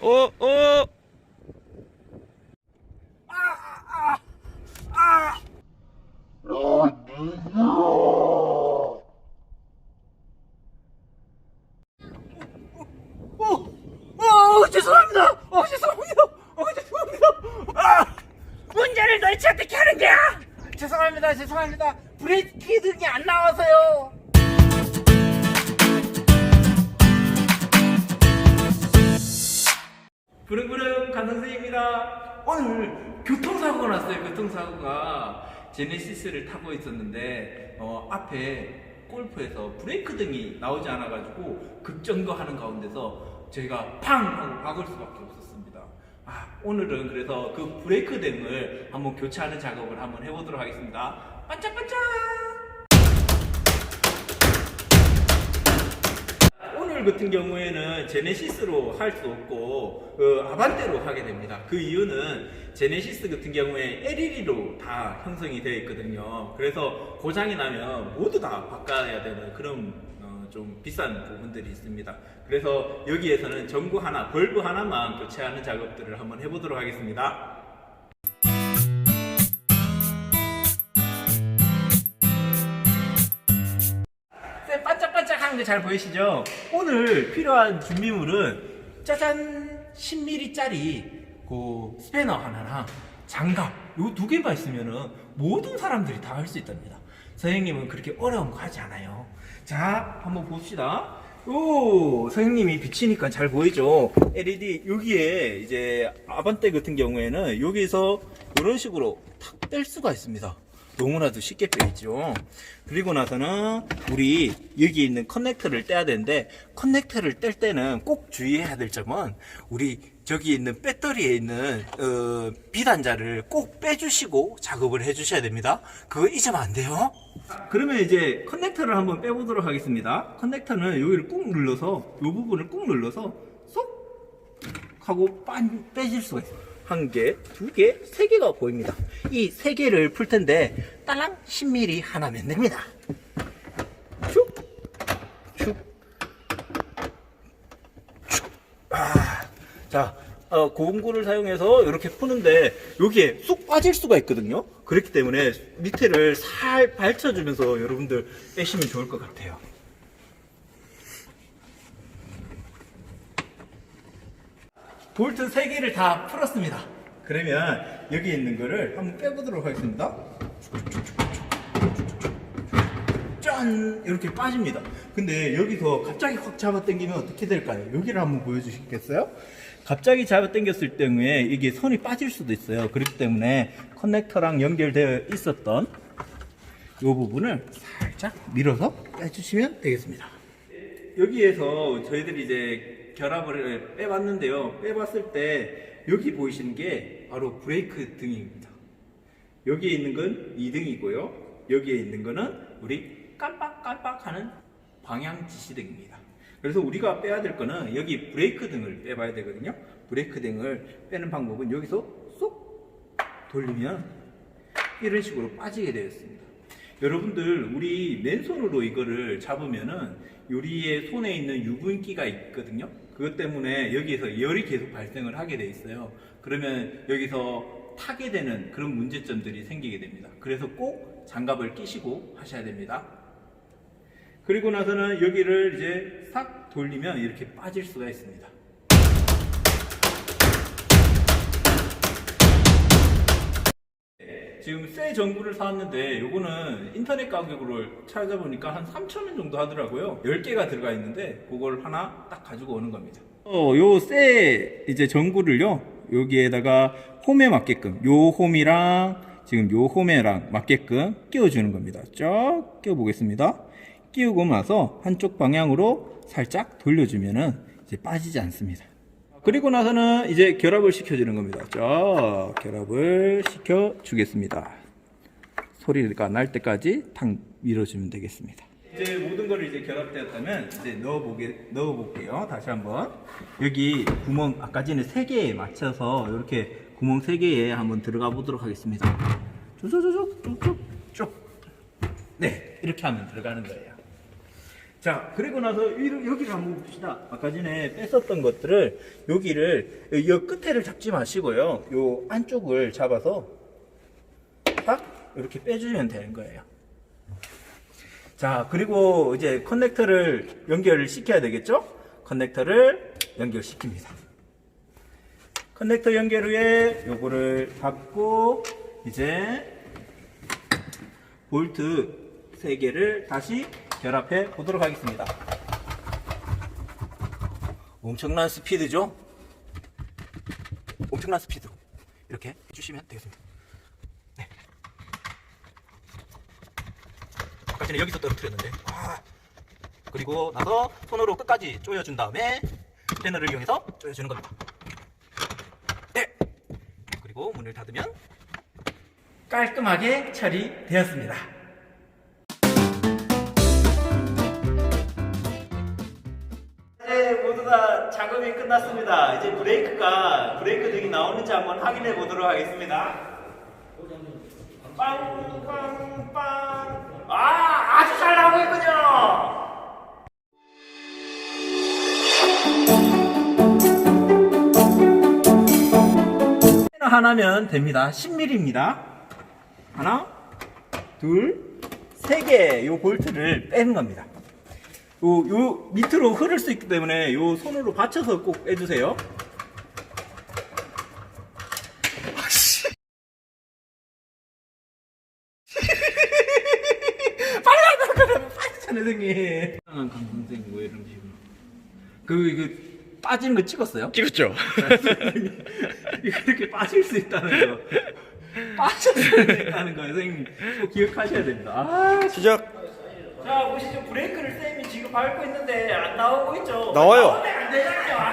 어, 어. 어, 어, 죄송합니다. 어, 죄송합니다. 어, 죄송합니다. 아, 문제를 어떻게 하는 거야? 죄송합니다. 죄송합니다. 브레이크 등이 안 나와서요. 선생입니다. 오늘 교통사고가 났어요. 교통사고가 제네시스를 타고 있었는데 어, 앞에 골프에서 브레이크 등이 나오지 않아가지고 급정거하는 가운데서 저희가 팡 하고 박을 수밖에 없었습니다. 아, 오늘은 그래서 그 브레이크 등을 한번 교체하는 작업을 한번 해보도록 하겠습니다. 반짝반짝! 오늘 같은 경우에는 제네시스로 할 수 없고 그 아반떼로 하게 됩니다. 그 이유는 제네시스 같은 경우에 LED로 다 형성이 되어 있거든요. 그래서 고장이 나면 모두 다 바꿔야 되는 그런 어, 좀 비싼 부분들이 있습니다. 그래서 여기에서는 전구 하나, 벌브 하나만 교체하는 작업들을 한번 해보도록 하겠습니다. 하는 게잘 보이시죠? 오늘 필요한 준비물은 짜잔 10mm짜리 그 스패너 하나랑 장갑 요 두 개만 있으면은 모든 사람들이 다 할 수 있답니다. 선생님은 그렇게 어려운 거 하지 않아요. 자, 한번 봅시다. 오, 선생님이 비치니까 잘 보이죠? LED 여기에 이제 아반떼 같은 경우에는 여기서 이런 식으로 탁 뗄 수가 있습니다. 너무나도 쉽게 빼있죠. 그리고 나서는 우리 여기 있는 커넥터를 떼야 되는데 커넥터를 뗄 때는 꼭 주의해야 될 점은 우리 저기 있는 배터리에 있는 어, 비단자를 꼭 빼주시고 작업을 해주셔야 됩니다. 그거 잊으면 안 돼요. 그러면 이제 커넥터를 한번 빼보도록 하겠습니다. 커넥터는 여기를 꾹 눌러서 이 부분을 꾹 눌러서 쏙 하고 빤 빼질 수가 있어요. 한 개, 두 개, 세 개가 보입니다. 이 세 개를 풀 텐데 딸랑 10mm 하나면 됩니다. 슉, 슉, 슉. 아, 자, 어, 고분구를 사용해서 이렇게 푸는데 여기에 쑥 빠질 수가 있거든요. 그렇기 때문에 밑에를 살 받쳐주면서 여러분들 빼시면 좋을 것 같아요. 볼트 3개를 다 풀었습니다. 그러면 여기 있는 거를 한번 빼보도록 하겠습니다. 짠! 이렇게 빠집니다. 근데 여기서 갑자기 확 잡아 당기면 어떻게 될까요? 여기를 한번 보여주시겠어요? 갑자기 잡아 당겼을 경우에 이게 선이 빠질 수도 있어요. 그렇기 때문에 커넥터랑 연결되어 있었던 이 부분을 살짝 밀어서 빼주시면 되겠습니다. 여기에서 저희들이 이제 결합을 빼봤는데요. 빼봤을 때 여기 보이시는 게 바로 브레이크 등입니다. 여기에 있는 건 2등이고요. 여기에 있는 거는 우리 깜빡깜빡하는 방향 지시등입니다. 그래서 우리가 빼야 될 거는 여기 브레이크 등을 빼봐야 되거든요. 브레이크 등을 빼는 방법은 여기서 쏙 돌리면 이런 식으로 빠지게 되어 있습니다. 여러분들 우리 맨손으로 이거를 잡으면은 요리의 손에 있는 유분기가 있거든요. 그것 때문에 여기에서 열이 계속 발생을 하게 돼 있어요. 그러면 여기서 타게 되는 그런 문제점들이 생기게 됩니다. 그래서 꼭 장갑을 끼시고 하셔야 됩니다. 그리고 나서는 여기를 이제 싹 돌리면 이렇게 빠질 수가 있습니다. 지금 새 전구를 사왔는데 요거는 인터넷 가격으로 찾아보니까 한 3,000원 정도 하더라고요. 10개가 들어가 있는데 그걸 하나 딱 가지고 오는 겁니다. 어, 요새 이제 전구를요. 여기에다가 홈에 맞게끔 요 홈이랑 지금 요 홈에랑 맞게끔 끼워주는 겁니다. 쫙 끼워 보겠습니다. 끼우고 나서 한쪽 방향으로 살짝 돌려주면은 이제 빠지지 않습니다. 그리고 나서는 이제 결합을 시켜주는 겁니다. 자, 결합을 시켜주겠습니다. 소리가 날 때까지 탁 밀어주면 되겠습니다. 이제 모든 거를 이제 결합되었다면 이제 넣어보게 넣어볼게요. 다시 한번 여기 구멍 아까 전에 세 개에 맞춰서 이렇게 구멍 세 개에 한번 들어가 보도록 하겠습니다. 쭉쭉쭉쭉 쭉쭉 쭉. 네, 이렇게 하면 들어가는 거예요. 자, 그리고 나서 이- 여기를 한번 봅시다. 아까 전에 뺐었던 것들을 여기를 이 끝에를 잡지 마시고요. 요 안쪽을 잡아서 딱 이렇게 빼주면 되는 거예요. 자, 그리고 이제 커넥터를 연결을 시켜야 되겠죠? 커넥터를 연결시킵니다. 커넥터 연결 후에 요거를 닫고 이제 볼트 3개를 다시 결합해 보도록 하겠습니다. 엄청난 스피드죠? 엄청난 스피드로 이렇게 해주시면 되겠습니다. 네. 아까 전에 여기서 떨어뜨렸는데 아. 그리고 나서 손으로 끝까지 조여준 다음에 패널을 이용해서 조여주는 겁니다. 네. 그리고 문을 닫으면 깔끔하게 처리되었습니다. 작업이 끝났습니다. 이제 브레이크가 브레이크 등이 나오는지 한번 확인해 보도록 하겠습니다. 빵빵빵. 아, 아주 잘 나오고 있군요. 하나면 됩니다. 10mm입니다. 하나, 둘, 세 개, 요 볼트를 빼는 겁니다. 요, 요 밑으로 흐를 수 있기 때문에 요 손으로 받쳐서 꼭 빼주세요. 선생님. 강선생 뭐 이런 식으로. 그 빠지는 거 찍었어요? 찍었죠? 이렇게 빠질 수 있다는 거. 빠질 수 있다는 거 선생님 꼭 기억하셔야 됩니다. 아, 시작. 자 보시죠 브레이크를 쌤이 지금 밟고 있는데 안 나오고 있죠? 나와요. 나오면 안 되잖아요.